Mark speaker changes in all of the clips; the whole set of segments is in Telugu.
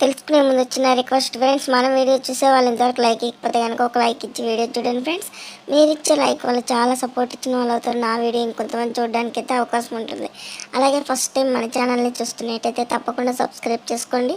Speaker 1: తెలుసుకునే ముందు వచ్చిన రిక్వెస్ట్ ఫ్రెండ్స్ మన వీడియో చూసే వాళ్ళు ఇంతవరకు లైక్ ఇకపోతే కనుక ఒక లైక్ ఇచ్చి వీడియో చూడండి ఫ్రెండ్స్ మీరు ఇచ్చే లైక్ వల్ల చాలా సపోర్ట్ ఇచ్చిన వాళ్ళు అవుతారు. నా వీడియో ఇంకొంతమంది చూడడానికి అయితే అవకాశం ఉంటుంది. అలాగే ఫస్ట్ టైం మన ఛానల్ని చూస్తున్నట్టయితే తప్పకుండా సబ్స్క్రైబ్ చేసుకోండి.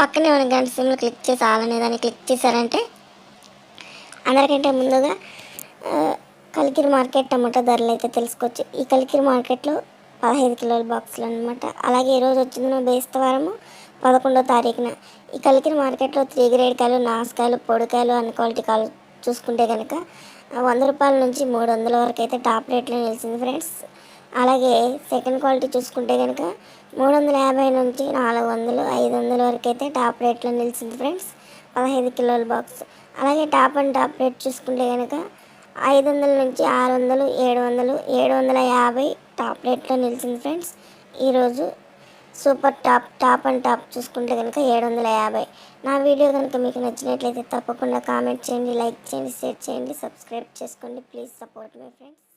Speaker 1: పక్కనే ఉన్న గంట సిమ్లో క్లిక్ చేసి ఆలనే దాన్ని క్లిక్ చేశారంటే అందరికంటే ముందుగా కలికిరి మార్కెట్ టమాటా ధరలు అయితే తెలుసుకోవచ్చు. ఈ కలికిరి మార్కెట్లో పదహైదు కిలోల బాక్సులు అనమాట అలాగే ఈరోజు వచ్చింది బేస్తవారము పదకొండో తారీఖున. ఈ కలికిన మార్కెట్లో త్రీ గ్రేడ్ కాయలు నాసుకాయలు పొడికాయలు అన్ని క్వాలిటీ కాయలు చూసుకుంటే కనుక వంద రూపాయల నుంచి మూడు వందల వరకు అయితే టాప్ రేట్లో నిలిచింది ఫ్రెండ్స్. అలాగే సెకండ్ క్వాలిటీ చూసుకుంటే కనుక మూడు వందల యాభై నుంచి నాలుగు వందలు ఐదు వందల వరకు అయితే టాప్ రేట్లో నిలిచింది ఫ్రెండ్స్ పదహైదు కిలోల బాక్స్. అలాగే టాప్ అండ్ టాప్ రేట్ చూసుకుంటే కనుక ఐదు వందల నుంచి ఆరు వందలు ఏడు వందలు ఏడు వందల యాభై టాప్ రేట్లో నిలిచింది ఫ్రెండ్స్ ఈరోజు super top top and top చూసుకుంటే కనుక ఏడు వందల యాభై. నా వీడియో కనుక మీకు నచ్చినట్లయితే తప్పకుండా కామెంట్ చేయండి లైక్ చేయండి షేర్ చేయండి సబ్స్క్రైబ్ చేసుకోండి. Please support my friends